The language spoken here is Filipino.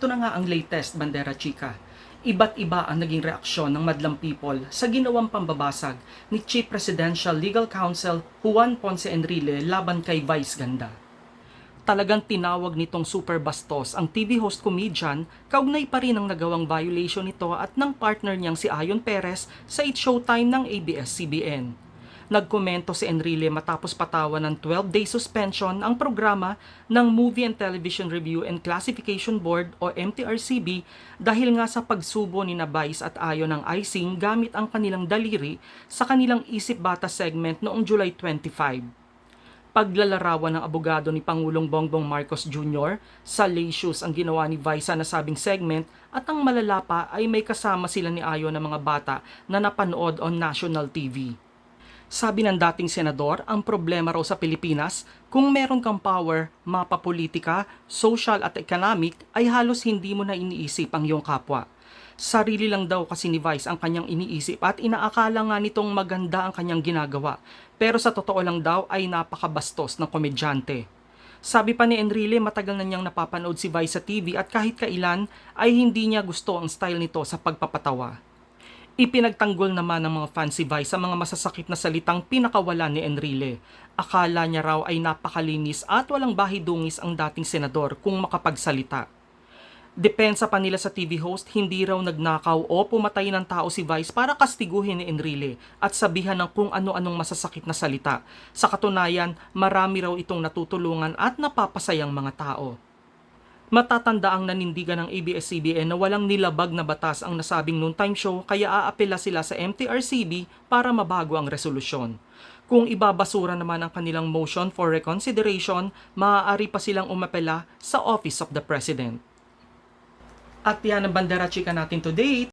Ito na nga ang latest Bandera Chica. Iba't iba ang naging reaksyon ng madlang people sa ginawang pambabasag ni Chief Presidential Legal Counsel Juan Ponce Enrile laban kay Vice Ganda. Talagang tinawag nitong super bastos ang TV host comedian, kaugnay pa rin ang nagawang violation nito at ng partner niyang si Ayon Perez sa It Showtime ng ABS-CBN. Nagkomento si Enrile matapos patawan ng 12-day suspension ang programa ng Movie and Television Review and Classification Board o MTRCB dahil nga sa pagsubo ni Nabais at Ayon ng icing gamit ang kanilang daliri sa kanilang Isip Bata segment noong July 25 paglalarawan ng abogado ni Pangulong Bongbong Marcos Jr. sa Shoes ang ginawa ni Vice sa nasabing segment at ang malala pa ay may kasama sila ni Ayo ng mga bata na napanood on national TV. Sabi ng dating senador, ang problema raw sa Pilipinas, kung meron kang power, mapa politika, social at economic, ay halos hindi mo na iniisip ang iyong kapwa. Sarili lang daw kasi ni Vice ang kanyang iniisip at inaakala nga nitong maganda ang kanyang ginagawa. Pero sa totoo lang daw ay napakabastos ng komedyante. Sabi pa ni Enrile matagal na niyang napapanood si Vice sa TV at kahit kailan ay hindi niya gusto ang style nito sa pagpapatawa. Ipinagtanggol naman ng mga fans si Vice sa mga masasakit na salitang pinakawala ni Enrile. Akala niya raw ay napakalinis at walang bahidungis ang dating senador kung makapagsalita. Depensa pa nila sa TV host, hindi raw nagnakaw o pumatay ng tao si Vice para kastiguhin ni Enrile at sabihan ng kung ano-anong masasakit na salita. Sa katunayan, marami raw itong natutulungan at napapasayang mga tao. Matatanda ang nanindigan ng ABS-CBN na walang nilabag na batas ang nasabing noontime show kaya aapela sila sa MTRCB para mabago ang resolusyon. Kung ibabasura naman ang kanilang motion for reconsideration, maaari pa silang umapela sa Office of the President. At yan ang bandera chika natin today.